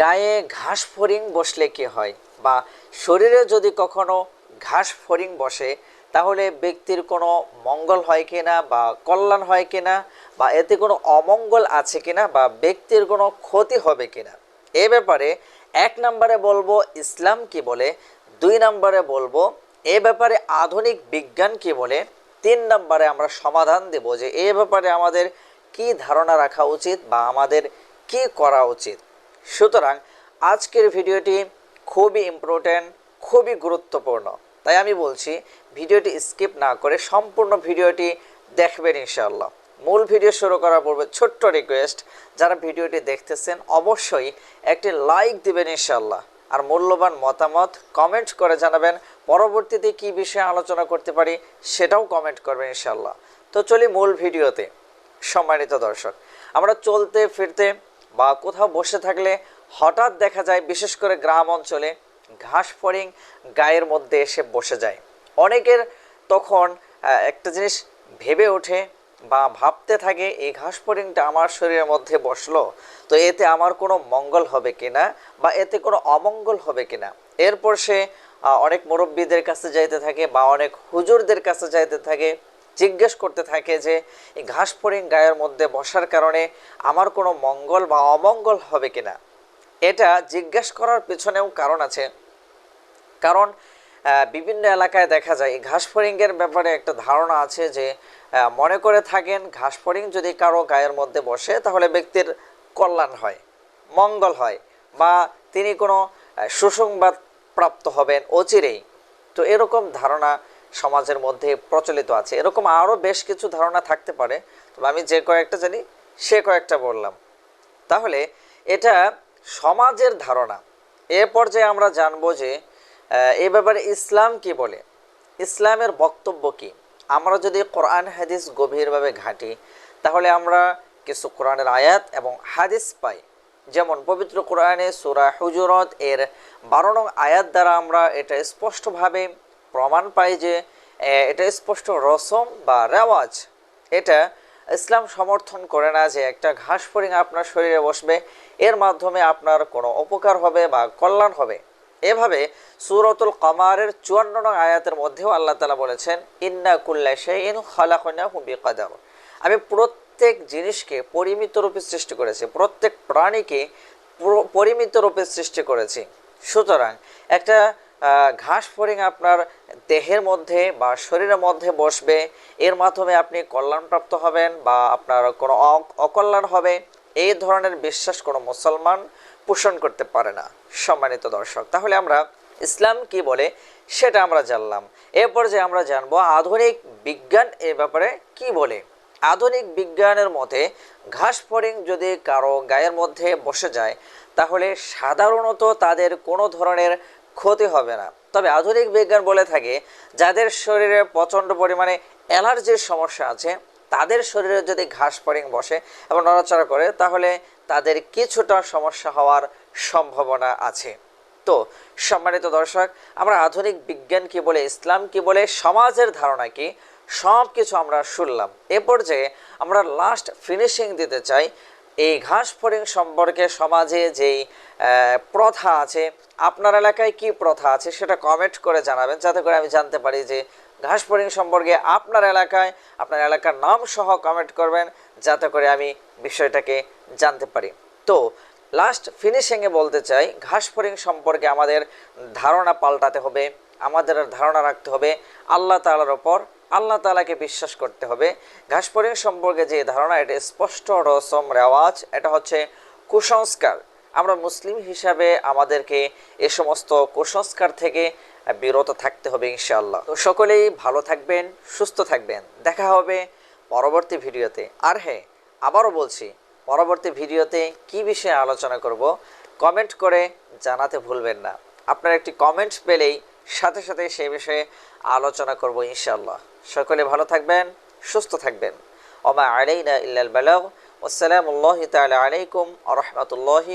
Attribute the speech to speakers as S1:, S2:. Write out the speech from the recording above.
S1: গায়ে ঘাস ফড়িং বসলে কি হয়? বা শরীরে যদি কখনো ঘাস ফড়িং বসে, তাহলে ব্যক্তির কোনো মঙ্গল হয় কিনা বা কল্যাণ হয় কিনা বা এতে কোনো অমঙ্গল আছে কিনা বা ব্যক্তির কোনো ক্ষতি হবে কিনা? এ ব্যাপারে এক নম্বরে বলব ইসলাম কি বলে, দুই নম্বরে বলব এ ব্যাপারে আধুনিক বিজ্ঞান কি বলে, তিন নম্বরে আমরা সমাধান দেব যে এ ব্যাপারে আমাদের কি ধারণা রাখা উচিত বা আমাদের কি করা উচিত। সুতরাং আজকের ভিডিওটি খুবই ইম্পর্ট্যান্ট খুবই গুরুত্বপূর্ণ। তাই আমি বলছি, ভিডিওটি স্কিপ না করে সম্পূর্ণ ভিডিওটি দেখবেন ইনশাআল্লাহ। মূল ভিডিও শুরু করার পূর্বে ছোট্ট রিকোয়েস্ট যারা ভিডিওটি দেখতেছেন অবশ্যই একটি লাইক দিবেন ইনশাআল্লাহ। আর মূল্যবান মতামত কমেন্ট করে জানাবেন, পরবর্তীতে কি বিষয়ে আলোচনা করতে পারি সেটাও কমেন্ট করবেন ইনশাআল্লাহ। তো চলি মূল ভিডিওতে। সম্মানিত দর্শক, আমরা চলতে ফিরতে বা কোথাও বসে থাকলে হঠাৎ দেখা যায়, বিশেষ করে গ্রাম অঞ্চলে ঘাস ফড়িং গায়ের মধ্যে এসে বসে যায়। অনেকের তখন একটা জিনিস ভেবে ওঠে বা ভাবতে থাকে, এই ঘাস ফড়িংটা আমার শরীরের মধ্যে বসল, তো এতে আমার কোনো মঙ্গল হবে কিনা বা এতে কোনো অমঙ্গল হবে কিনা? এরপর সে অনেক মুরব্বীদের কাছে যাইতে থাকে বা অনেক হুজুরদের কাছে যাইতে থাকে। জিজ্ঞেস করতে থাকে যে, এই ঘাস ফড়িং গায়ের মধ্যে বসার কারণে আমার কোনো মঙ্গল বা অমঙ্গল হবে কিনা? এটা জিজ্ঞেস করার পেছনেও কারণ আছে। কারণ বিভিন্ন এলাকায় দেখা যায়, এই ঘাস ফড়িংয়ের ব্যাপারে একটা ধারণা আছে যে মনে করে থাকেন, ঘাস ফড়িং যদি কারও গায়ের মধ্যে বসে, তাহলে ব্যক্তির কল্যাণ হয়, মঙ্গল হয় বা তিনি কোনো সুসংবাদ প্রাপ্ত হবেন অচিরেই। তো এরকম ধারণা সমাজের মধ্যে প্রচলিত আছে। এরকম আরও বেশ কিছু ধারণা থাকতে পারে। তবে আমি যে কয়েকটা জানি, সে কয়েকটা বললাম। তাহলে এটা সমাজের ধারণা। এ পর্যায়ে আমরা জানব যে এ ব্যাপারে ইসলাম কি বলে? ইসলামের বক্তব্য কি? আমরা যদি কোরআন, হাদিস গভীরভাবে ঘাঁটি, তাহলে আমরা কিছু কোরআনের আয়াত এবং হাদিস পাই। যেমন পবিত্র কোরআনে সুরা হুজুরত, এর বারো নং আয়াত দ্বারা আমরা এটা স্পষ্টভাবে প্রমাণ পাই যে এটা স্পষ্ট রসম বা রেওয়াজ। এটা ইসলাম সমর্থন করে না যে একটা ঘাস ফড়িং আপনার শরীরে বসবে, এর মাধ্যমে আপনার কোনো উপকার হবে বা কল্যাণ হবে। এভাবে সুরতুল কমারের চুয়ান্ন নং আয়াতের মধ্যেও আল্লাহ তালা বলেছেন, ইন্না কুল্লা শাইইন খালাকনাহু বিকদার। আমি প্রত্যেক জিনিসকে পরিমিত রূপে সৃষ্টি করেছি, প্রত্যেক প্রাণীকে পরিমিত রূপে সৃষ্টি করেছি। সুতরাং একটা ঘাস ফড়িং আপনার দেহের মধ্যে বা শরীরের মধ্যে বসবে। এর মাধ্যমে আপনি কল্যাণপ্রাপ্ত হবেন বা আপনার কোনো অকল্যাণ হবে। এই ধরনের বিশ্বাস কোনো মুসলমান পোষণ করতে পারে না, সম্মানিত দর্শক। তাহলে আমরা ইসলাম কি বলে সেটা আমরা জানলাম। এরপর যে আমরা জানব আধুনিক বিজ্ঞান এ ব্যাপারে কি বলে। আধুনিক বিজ্ঞানের মতে ঘাস ফড়িং যদি কারও গায়ের মধ্যে বসে যায়, তাহলে সাধারণত তাদের কোনো ধরনের ক্ষতি হবে না। তবে আধুনিক বিজ্ঞান বলে থাকে, যাদের শরীরে প্রচণ্ড পরিমাণে অ্যালার্জির সমস্যা আছে, তাদের শরীরে যদি ঘাস ফড়িং বসে এবং নড়াচড়া করে, তাহলে তাদের কিছুটা সমস্যা হওয়ার সম্ভাবনা আছে। তো, সম্মানিত দর্শক, আমরা আধুনিক বিজ্ঞান কি বলে, ইসলাম কি বলে, সমাজের ধারণা কি সব কিছু আমরা শুনলাম। এ পর্যায়ে আমরা লাস্ট ফিনিশিং দিতে চাই এই ঘাস ফড়িং সম্পর্কে সমাজে যেই প্রথা আছে, আপনার এলাকায় কি প্রথা আছে সেটা কমেন্ট করে জানাবেন। যাতে করে আমি জানতে পারি যে ঘাস ফড়িং সম্পর্কে আপনার এলাকায়, আপনার এলাকার নাম সহ কমেন্ট করবেন, যাতে করে আমি বিষয়টাকে জানতে পারি। তো লাস্ট ফিনিশিংয়ে বলতে চাই, ঘাস ফড়িং সম্পর্কে আমাদের ধারণা পাল্টাতে হবে, আমাদের ধারণা রাখতে হবে, আল্লাহ তালার ওপর আল্লাহ তালাকে বিশ্বাস করতে হবে। ঘাস ফড়িং সম্পর্কে যে ধারণা, এটা স্পষ্ট রসম রেওয়াজ, এটা হচ্ছে কুসংস্কার। আমরা মুসলিম হিসাবে আমাদেরকে এ সমস্ত কুসংস্কার থেকে বিরত থাকতে হবে ইনশাআল্লাহ। তো সকলেই ভালো থাকবেন, সুস্থ থাকবেন। দেখা হবে পরবর্তী ভিডিওতে। আর হ্যাঁ আবারও বলছি, পরবর্তী ভিডিওতে কি বিষয়ে আলোচনা করব, কমেন্ট করে জানাতে ভুলবেন না। আপনার একটি কমেন্ট পেলেই সাথে সাথে সে বিষয়ে আলোচনা করব ইনশাআল্লাহ। সকলে ভালো থাকবেন, সুস্থ থাকবেন। ওমা আলাইনা ইল্লাল বালাগ। আসসালামু আলাইকুম আ রহমতুল্লাহি